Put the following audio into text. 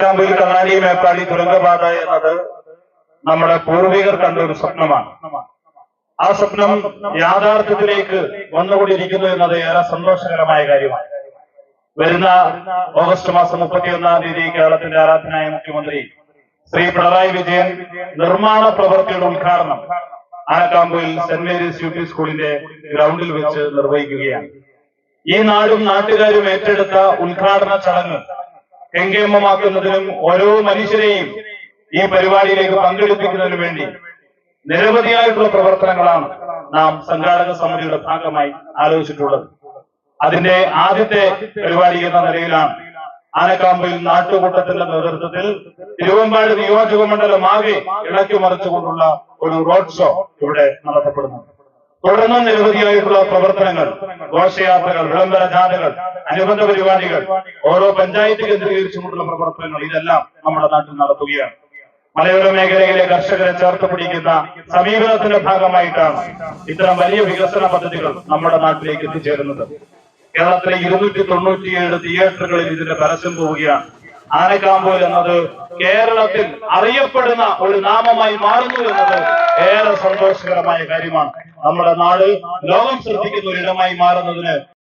കാമ്പയിൽ കണ്ണാടി മേപ്പാടി തുരങ്കപാത എന്നത് നമ്മുടെ പൂർവികർ കണ്ട ഒരു സ്വപ്നമാണ്. ആ സ്വപ്നം യാഥാർത്ഥ്യത്തിലേക്ക് വന്നുകൊണ്ടിരിക്കുന്നു എന്നത് ഏറെ സന്തോഷകരമായ കാര്യമാണ്. വരുന്ന ഓഗസ്റ്റ് മാസം മുപ്പത്തിയൊന്നാം തീയതി കേരളത്തിന്റെ ആരാധനായ മുഖ്യമന്ത്രി ശ്രീ പിണറായി വിജയൻ നിർമ്മാണ പ്രവൃത്തിയുടെ ഉദ്ഘാടനം ആനക്കാമ്പയിൽ സെന്റ് മേരീസ് യു പി സ്കൂളിന്റെ ഗ്രൗണ്ടിൽ വെച്ച് നിർവഹിക്കുകയാണ്. ഈ നാടും നാട്ടുകാരും ഏറ്റെടുത്ത ഉദ്ഘാടന ചടങ്ങ് കെങ്കേമമാക്കുന്നതിനും ഓരോ മനുഷ്യരെയും ഈ പരിപാടിയിലേക്ക് പങ്കെടുപ്പിക്കുന്നതിനു വേണ്ടി നിരവധിയായിട്ടുള്ള പ്രവർത്തനങ്ങളാണ് നാം സംഘാടക സമിതിയുടെ ഭാഗമായി ആലോചിച്ചിട്ടുള്ളത്. അതിന്റെ ആദ്യത്തെ പരിപാടി എന്ന നിലയിലാണ് ആനക്കാമ്പയിൽ നാട്ടുകൂട്ടത്തിന്റെ നേതൃത്വത്തിൽ തിരുവമ്പാട് നിയോജക മണ്ഡലം ആകെ ഇളക്കി മറിച്ചുകൊണ്ടുള്ള ഒരു റോഡ് ഷോ ഇവിടെ നടത്തപ്പെടുന്നു തുടർന്ന് നിരവധിയായിട്ടുള്ള പ്രവർത്തനങ്ങൾ ഘോഷയാത്രകൾ വിളംബര ജാഥകൾ അനുബന്ധ പരിപാടികൾ ഓരോ പഞ്ചായത്ത് കേന്ദ്രീകരിച്ചുകൊണ്ടുള്ള പ്രവർത്തനങ്ങൾ ഇതെല്ലാം നമ്മുടെ നാട്ടിൽ നടത്തുകയാണ്. മലയോര മേഖലയിലെ കർഷകരെ ചേർത്ത് പിടിക്കുന്ന സമീപനത്തിന്റെ ഭാഗമായിട്ടാണ് ഇത്തരം വലിയ വികസന പദ്ധതികൾ നമ്മുടെ നാട്ടിലേക്ക് എത്തിച്ചേരുന്നത്. കേരളത്തിലെ ഇരുന്നൂറ്റി തൊണ്ണൂറ്റിയേഴ് തിയേറ്ററുകളിൽ ഇതിന്റെ പരസ്യം പോവുകയാണ്. ആനക്കാമ്പോൽ എന്നത് കേരളത്തിൽ അറിയപ്പെടുന്ന ഒരു നാമമായി മാറുന്നു എന്നത് ഏറെ സന്തോഷകരമായ കാര്യമാണ്. നമ്മുടെ നാട് ലോകം ശ്രദ്ധിക്കുന്ന ഒരിടമായി മാറുന്നതിന്